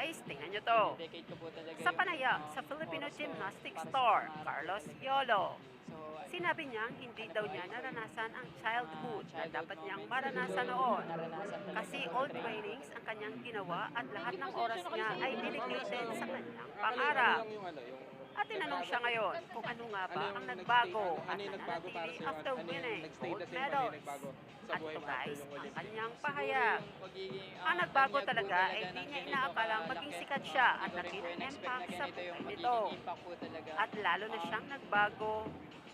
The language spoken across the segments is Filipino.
guys, tingnan nyo to. Sa yung, panaya, um, sa Filipino oras ko gymnastic para sa star, pangarap Carlos. Yolo. Sinabi niyang hindi daw niya naranasan ang childhood na dapat niyang maranasan noon. Kasi all training. trainings ang kanyang ginawa at lahat ng oras niya ay dedicated sa kanyang pangarap. At tinanong siya ngayon kung ano nga ba ang nagbago at ano para nananatili after winning gold medals. At ito guys, ang kanyang pahayag. ah, Ang nagbago talaga ay ng di niya inaakalang maging sikat siya Hindi at nakita impact sa buhay nito. At lalo na siyang nagbago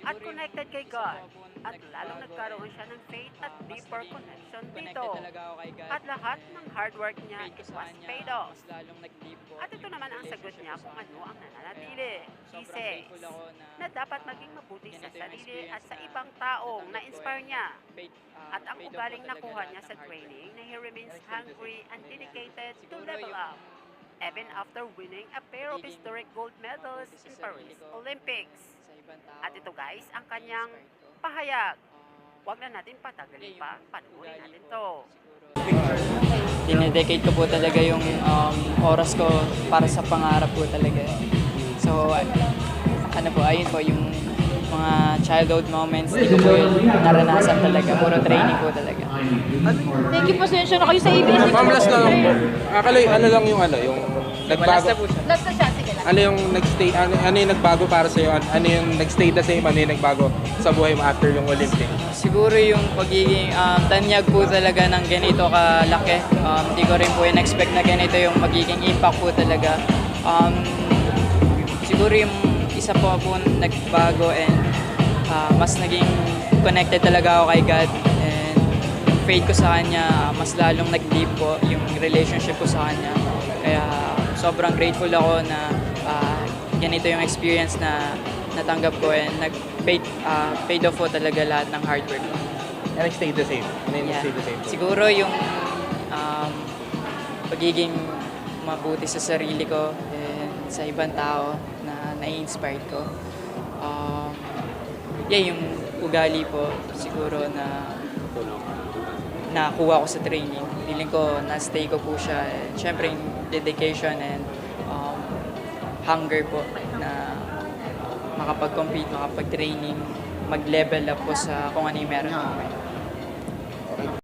at connected kay God. At lalong nagkaroon siya ng faith at ah, mas deeper connection connected dito. At lahat ng hard work niya, sa was paid off. At ito naman ang sagot niya kung ano ang nananatili. He says na, dapat ah, maging mabuti sa sarili at sa ibang taong na-inspire and niya. ah, At ang ugaling nakuha niya sa training na he remains hungry and dedicated to level up. Even after winning a pair of historic gold medals in Paris Olympics. At ito guys, ang kanyang pahayag. Ah, Huwag na natin patagalin pa. Panuorin natin to. Dinedicate ko po talaga yung um, oras ko para sa pangarap po talaga. So, ano po, ayun po, yung mga childhood moments, hindi ko po yun naranasan talaga. Puro training po talaga. Thank you, pasensya na kayo sa ABS. Ma'am, last na lang po. Akala, ano lang yung ano, yung nagbago. Last na siya, sige lang. Ano yung nag-stay, ano, ano yung nagbago para sa'yo? Ano, ano yung nag-stay the same, ano yung nagbago sa buhay mo after yung Olympics? Siguro yung pagiging um, tanyag po talaga ng ganito kalaki. Um, Hindi ko rin po in-expect na ganito yung magiging impact po talaga. Um, siguro yung isa po po nagbago and ah, mas naging connected talaga ako kay God. And yung faith ko sa Kanya, mas lalong nag-deep po yung relationship ko sa Kanya. Kaya sobrang grateful ako na ganito yung experience na natanggap ko and nag-paid ah, paid off po talaga lahat ng hard work. ko. And nag-stay the same. Ano yung Yeah. nag-stay the same? Siguro yung um, pagiging mabuti sa sarili ko and sa ibang tao na na-inspired ko. Um, yeah, yung ugali po siguro na nakuha ko sa training. Feeling ko na-stay ko po siya. And syempre yung dedication and hunger po na makapag-compete, makapag-training, mag-level up po sa kung ano yung meron. Ah.